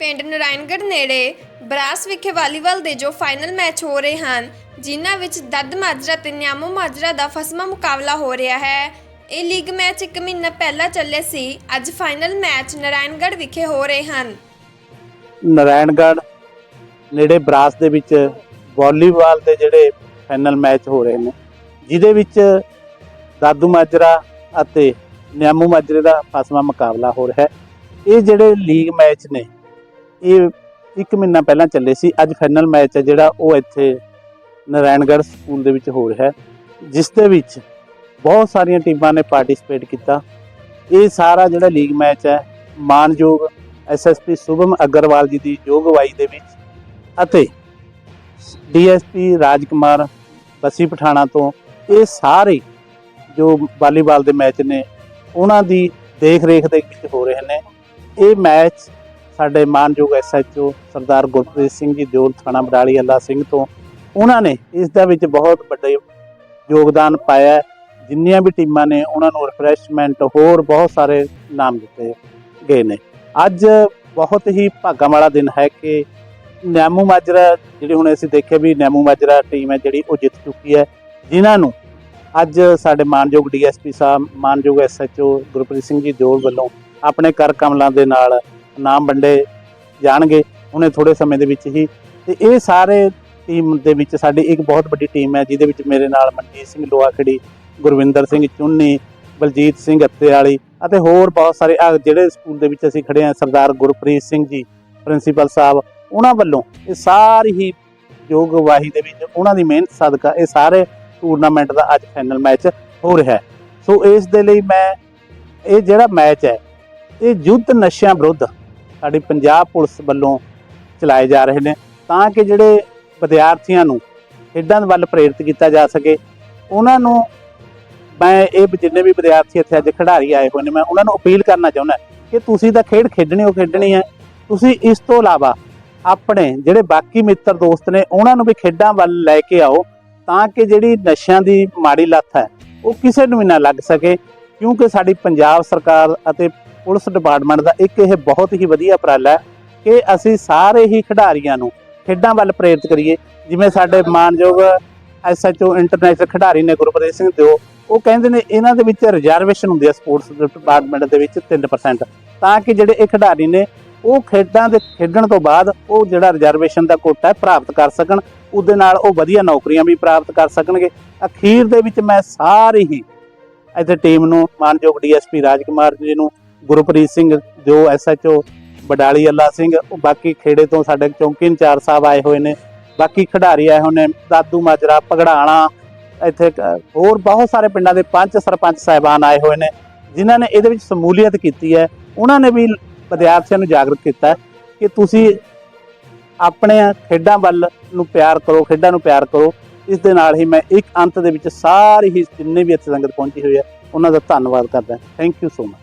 ਪਿੰਡ ਨਰਾਇਣਗੜ੍ਹ ਨੇੜੇ ਬਰਾਸ ਵਿਖੇ ਵਾਲੀਬਾਲ ਦੇ ਜੋ ਫਾਈਨਲ ਮੈਚ ਹੋ ਰਹੇ ਹਨ, ਜਿਨ੍ਹਾਂ ਵਿੱਚ ਦੱਦ ਮਾਜਰਾ ਤੇ ਨਿਆਮੋ ਮਾਜਰਾ ਦਾ ਫਸਮਾ ਮੁਕਾਬਲਾ ਹੋ ਰਿਹਾ ਹੈ। ਇਹ ਲੀਗ ਮੈਚ ਇੱਕ ਮਹੀਨਾ ਪਹਿਲਾਂ ਚੱਲੇ ਸੀ, ਅੱਜ ਫਾਈਨਲ ਮੈਚ ਨਰਾਇਣਗੜ੍ਹ ਵਿਖੇ ਹੋ ਰਹੇ ਹਨ। ਨਾਰਾਇਣਗੜ੍ਹ ਨੇੜੇ ਬਰਾਸ ਦੇ ਵਿੱਚ ਵਾਲੀਬਾਲ ਦੇ ਜਿਹੜੇ ਫਾਈਨਲ ਮੈਚ ਹੋ ਰਹੇ ਨੇ, ਜਿਹਦੇ ਵਿੱਚ ਦਾਦੂ ਮਾਜਰਾ ਅਤੇ ਨਿਆਮੂ ਮਾਜਰੇ ਦਾ ਫਸਵਾ ਮੁਕਾਬਲਾ ਹੋ ਰਿਹਾ ਹੈ। ਇਹ ਜਿਹੜੇ ਲੀਗ ਮੈਚ ਨੇ ਇਹ ਇੱਕ ਮਹੀਨਾ ਪਹਿਲਾਂ ਚੱਲੇ ਸੀ। ਅੱਜ ਫਾਈਨਲ ਮੈਚ ਹੈ ਜਿਹੜਾ, ਉਹ ਇੱਥੇ ਨਰਾਇਣਗੜ੍ਹ ਸਕੂਲ ਦੇ ਵਿੱਚ ਹੋ ਰਿਹਾ ਹੈ, ਜਿਸ ਦੇ ਵਿੱਚ ਬਹੁਤ ਸਾਰੀਆਂ ਟੀਮਾਂ ਨੇ ਪਾਰਟਿਸਿਪੇਟ ਕੀਤਾ। ਇਹ ਸਾਰਾ ਜਿਹੜਾ ਲੀਗ ਮੈਚ ਹੈ, ਮਾਨਯੋਗ ਐਸਐਸਪੀ ਸ਼ੁਭਮ ਅਗਰਵਾਲ ਜੀ ਦੀ ਯੋਗਵਾਈ ਦੇ ਵਿੱਚ ਅਤੇ ਡੀਐਸਪੀ ਰਾਜਕੁਮਾਰ ਬਸੀ ਪਠਾਣਾ ਤੋਂ ਇਹ ਸਾਰੇ ਜੋ ਵਾਲੀਬਾਲ ਦੇ ਮੈਚ ਨੇ, ਉਹਨਾਂ ਦੀ ਦੇਖ ਰੇਖ ਦੇ ਵਿੱਚ ਹੋ ਰਹੇ ਨੇ। ਇਹ ਮੈਚ ਸਾਡੇ ਮਾਨਯੋਗ ਐਸਐਚਓ ਸਰਦਾਰ ਗੁਰਪ੍ਰੀਤ ਸਿੰਘ ਜੀ, ਦਿਓਲ ਥਾਣਾ ਬਡਾਲੀ ਅੱਲਾ ਸਿੰਘ ਤੋਂ, ਉਹਨਾਂ ਨੇ ਇਸ ਦੇ ਵਿੱਚ ਬਹੁਤ ਵੱਡੇ ਯੋਗਦਾਨ ਪਾਇਆ ਜਿੰਨੀਆਂ ਵੀ ਟੀਮਾਂ ਨੇ, ਉਹਨਾਂ ਨੂੰ ਰਿਫਰੈਸ਼ਮੈਂਟ ਹੋਰ ਬਹੁਤ ਸਾਰੇ ਨਾਮ ਦਿੱਤੇ ਗਏ ਨੇ। ਅੱਜ ਬਹੁਤ ਹੀ ਭਾਗਾਂ ਵਾਲਾ ਦਿਨ ਹੈ ਕਿ ਨੈਮੂ ਮਾਜਰਾ, ਜਿਹੜੀ ਹੁਣ ਅਸੀਂ ਦੇਖਿਆ ਵੀ ਨੈਮੂ ਮਾਜਰਾ ਟੀਮ ਹੈ ਜਿਹੜੀ, ਉਹ ਜਿੱਤ ਚੁੱਕੀ ਹੈ। ਜਿਨ੍ਹਾਂ ਨੂੰ ਅੱਜ ਸਾਡੇ ਮਾਨਯੋਗ ਡੀਐਸਪੀ ਸਾਹਿਬ, ਮਾਨਯੋਗ ਐਸਐਚਓ ਗੁਰਪ੍ਰੀਤ ਸਿੰਘ ਜੀ ਦਿਓਲ ਵੱਲੋਂ ਆਪਣੇ ਕਰ ਕਮਲਾਂ ਦੇ ਨਾਲ ਨਾਮ ਵੰਡੇ ਜਾਣਗੇ ਉਹਨੇ ਥੋੜੇ ਸਮੇਂ ਦੇ ਵਿੱਚ ਹੀ। ਤੇ ਇਹ ਸਾਰੇ ਟੀਮ ਦੇ ਵਿੱਚ ਸਾਡੀ ਇੱਕ ਬਹੁਤ ਵੱਡੀ ਟੀਮ ਹੈ, ਜਿਹਦੇ ਵਿੱਚ ਮੇਰੇ ਨਾਲ ਮਨਜੀਤ ਸਿੰਘ ਲੋਹਾਖੜੀ, ਗੁਰਵਿੰਦਰ ਸਿੰਘ ਚੁੰਨੀ, ਬਲਜੀਤ ਸਿੰਘ ਅੱਤੇ ਵਾਲੀ ਅਤੇ ਹੋਰ ਬਹੁਤ ਸਾਰੇ ਆਹ ਜਿਹੜੇ ਸਕੂਲ ਦੇ ਵਿੱਚ ਅਸੀਂ ਖੜੇ ਹਾਂ, ਸਰਦਾਰ ਗੁਰਪ੍ਰੀਤ ਸਿੰਘ ਜੀ, ਪ੍ਰਿੰਸੀਪਲ ਸਾਹਿਬ, ਉਹਨਾਂ ਵੱਲੋਂ ਇਹ ਸਾਰੀ ਹੀ ਯੋਗ ਵਾਹੀ ਦੇ ਵਿੱਚ ਉਹਨਾਂ ਦੀ ਮਿਹਨਤ, ਸਦਕਾ ਇਹ ਸਾਰੇ ਟੂਰਨਾਮੈਂਟ ਦਾ ਅੱਜ ਫਾਈਨਲ ਮੈਚ ਹੋ ਰਿਹਾ ਹੈ। ਸੋ ਇਸ ਦੇ ਲਈ ਮੈਂ, ਇਹ ਜਿਹੜਾ ਮੈਚ ਹੈ, ਇਹ ਯੁੱਧ ਨਸ਼ਿਆਂ ਵਿਰੁੱਧ ਸਾਡੀ ਪੰਜਾਬ ਪੁਲਿਸ ਵੱਲੋਂ ਚਲਾਏ ਜਾ ਰਹੇ ਨੇ, ਤਾਂ ਕਿ ਜਿਹੜੇ ਵਿਦਿਆਰਥੀਆਂ ਨੂੰ ਖੇਡਾਂ ਵੱਲ ਪ੍ਰੇਰਿਤ ਕੀਤਾ ਜਾ ਸਕੇ। ਉਹਨਾਂ ਨੂੰ ਮੈਂ ਇਹ ਜਿੰਨੇ ਵੀ ਵਿਦਿਆਰਥੀ ਇੱਥੇ ਅੱਜ ਖਿਡਾਰੀ ਆਏ ਹੋਏ ਨੇ, ਮੈਂ ਉਹਨਾਂ ਨੂੰ ਅਪੀਲ ਕਰਨਾ ਚਾਹੁੰਦਾ ਕਿ ਤੁਸੀਂ ਤਾਂ ਖੇਡ ਖੇਡਣੀ ਹੋ ਖੇਡਣੀ ਹੈ ਤੁਸੀਂ ਇਸ ਤੋਂ ਇਲਾਵਾ ਆਪਣੇ ਜਿਹੜੇ ਬਾਕੀ ਮਿੱਤਰ ਦੋਸਤ ਨੇ, ਉਹਨਾਂ ਨੂੰ ਵੀ ਖੇਡਾਂ ਵੱਲ ਲੈ ਕੇ ਆਓ, ਤਾਂ ਕਿ ਜਿਹੜੀ ਨਸ਼ਿਆਂ ਦੀ ਮਾੜੀ ਲੱਤ ਹੈ, ਉਹ ਕਿਸੇ ਨੂੰ ਵੀ ਨਾ ਲੱਗ ਸਕੇ, ਕਿਉਂਕਿ ਸਾਡੀ ਪੰਜਾਬ ਸਰਕਾਰ ਅਤੇ ਪੁਲਿਸ ਡਿਪਾਰਟਮੈਂਟ ਦਾ ਇੱਕ ਇਹ ਬਹੁਤ ਹੀ ਵਧੀਆ ਉਪਰਾਲਾ ਹੈ ਕਿ ਅਸੀਂ ਸਾਰੇ ਹੀ ਖਿਡਾਰੀਆਂ ਨੂੰ ਖੇਡਾਂ ਵੱਲ ਪ੍ਰੇਰਿਤ ਕਰੀਏ। ਜਿਵੇਂ ਸਾਡੇ ਮਾਨਯੋਗ ਐਸਐਚਓ ਇੰਟਰਨੈਸ਼ਨਲ ਖਿਡਾਰੀ ਨੇ ਗੁਰਪ੍ਰੀਤ ਸਿੰਘ ਦਿਓ, ਉਹ ਕਹਿੰਦੇ ਨੇ ਇਹਨਾਂ ਦੇ ਵਿੱਚ ਰਿਜ਼ਰਵੇਸ਼ਨ ਹੁੰਦੀ ਹੈ ਸਪੋਰਟਸ ਡਿਪਾਰਟਮੈਂਟ ਦੇ ਵਿੱਚ 3% ਤਾਂ ਕਿ ਜਿਹੜੇ ਇਹ ਖਿਡਾਰੀ ਨੇ, ਉਹ ਖੇਡਾਂ ਦੇ ਖੇਡਣ ਤੋਂ ਬਾਅਦ ਉਹ ਜਿਹੜਾ ਰਿਜ਼ਰਵੇਸ਼ਨ ਦਾ ਕੋਟਾ ਹੈ ਪ੍ਰਾਪਤ ਕਰ ਸਕਣ, ਉਹਦੇ ਨਾਲ ਉਹ ਵਧੀਆ ਨੌਕਰੀਆਂ ਵੀ ਪ੍ਰਾਪਤ ਕਰ ਸਕਣਗੇ। ਅਖੀਰ ਦੇ ਵਿੱਚ ਮੈਂ ਸਾਰੀ ਹੀ ਇੱਥੇ ਟੀਮ ਨੂੰ, ਮਾਨਯੋਗ ਡੀਐਸਪੀ ਰਾਜਕੁਮਾਰ ਜੀ ਨੂੰ ਗੁਰਪ੍ਰੀਤ ਸਿੰਘ, ਜੋ ਐਸਐਚਓ ਬਡਾਲੀ ਅੱਲਾ ਸਿੰਘ, ਉਹ ਬਾਕੀ ਖੇੜੇ ਤੋਂ ਸਾਡੇ ਚੌਂਕੀ ਇੰਚਾਰਜ ਸਾਹਿਬ ਆਏ ਹੋਏ ਨੇ, ਬਾਕੀ ਖਿਡਾਰੀ ਆਏ ਹੋਏ ਨੇ, ਦਾਦੂ ਮਾਜਰਾ ਪਗੜਾਣਾ ਇੱਥੇ ਹੋਰ ਬਹੁਤ ਸਾਰੇ ਪਿੰਡਾਂ ਦੇ ਪੰਚ ਸਰਪੰਚ ਸਾਹਿਬਾਨ ਆਏ ਹੋਏ ਨੇ, ਜਿਨ੍ਹਾਂ ਨੇ ਇਹਦੇ ਵਿੱਚ ਸ਼ਮੂਲੀਅਤ ਕੀਤੀ ਹੈ, ਉਹਨਾਂ ਨੇ ਵੀ ਵਿਦਿਆਰਥੀਆਂ ਨੂੰ ਜਾਗਰੂਕ ਕੀਤਾ ਕਿ ਤੁਸੀਂ ਆਪਣੇ ਖੇਡਾਂ ਵੱਲ ਨੂੰ ਪਿਆਰ ਕਰੋ, ਖੇਡਾਂ ਨੂੰ ਪਿਆਰ ਕਰੋ, ਇਸ ਦੇ ਨਾਲ ਹੀ ਮੈਂ ਇੱਕ ਅੰਤ ਦੇ ਵਿੱਚ ਸਾਰੀ ਹੀ ਜਿੰਨੇ ਵੀ ਇੱਥੇ ਸੰਗਤ ਪਹੁੰਚੀ ਹੋਈ ਹੈ, ਉਹਨਾਂ ਦਾ ਧੰਨਵਾਦ ਕਰਦਾ ਥੈਂਕ ਯੂ ਸੋ ਮਚ